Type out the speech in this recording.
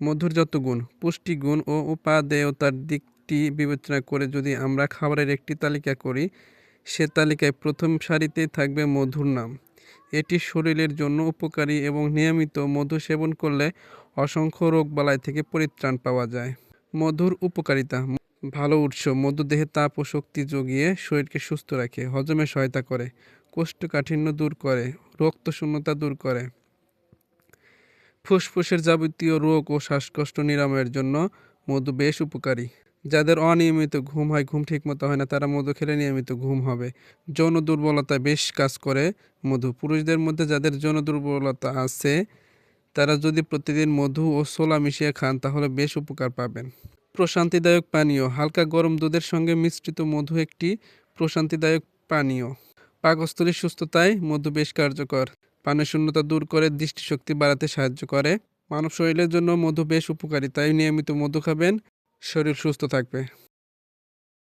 মধুর যত গুণ পুষ্টিগুণ ও উপাদেয়তার দিকটি বিবেচনা করে যদি আমরা খাবারের একটি তালিকা করি, সে তালিকায় প্রথম সারিতেই থাকবে মধুর নাম। এটি শরীরের জন্য উপকারী এবং নিয়মিত মধু সেবন করলে অসংখ্য রোগবালাই থেকে পরিত্রাণ পাওয়া যায়। মধুর উপকারিতা, ভালো উৎস, মধু দেহে তাপ ও শক্তি যোগিয়ে শরীরকে সুস্থ রাখে, হজমে সহায়তা করে, কোষ্ঠকাঠিন্য দূর করে, রক্তশূন্যতা দূর করে। ফুসফুসের যাবতীয় রোগ ও শ্বাসকষ্ট নিরাময়ের জন্য মধু বেশ উপকারী। যাদের অনিয়মিত ঘুম হয়, ঘুম ঠিকমতো হয় না, তারা মধু খেলে নিয়মিত ঘুম হবে। যৌন দুর্বলতায় বেশ কাজ করে মধু। পুরুষদের মধ্যে যাদের যৌন দুর্বলতা আছে, তারা যদি প্রতিদিন মধু ও সোলা মিশিয়ে খান, তাহলে বেশ উপকার পাবেন। প্রশান্তিদায়ক পানীয়। হালকা গরম দুধের সঙ্গে মিশ্রিত মধু একটি প্রশান্তিদায়ক পানীয়। পাকস্থলীর সুস্থতায় মধু বেশ কার্যকর। পানের শূন্যতা দূর করে দৃষ্টিশক্তি বাড়াতে সাহায্য করে। মানব শরীরের জন্য মধু বেশ উপকারী, তাই নিয়মিত মধু খাবেন, শরীর সুস্থ থাকবে।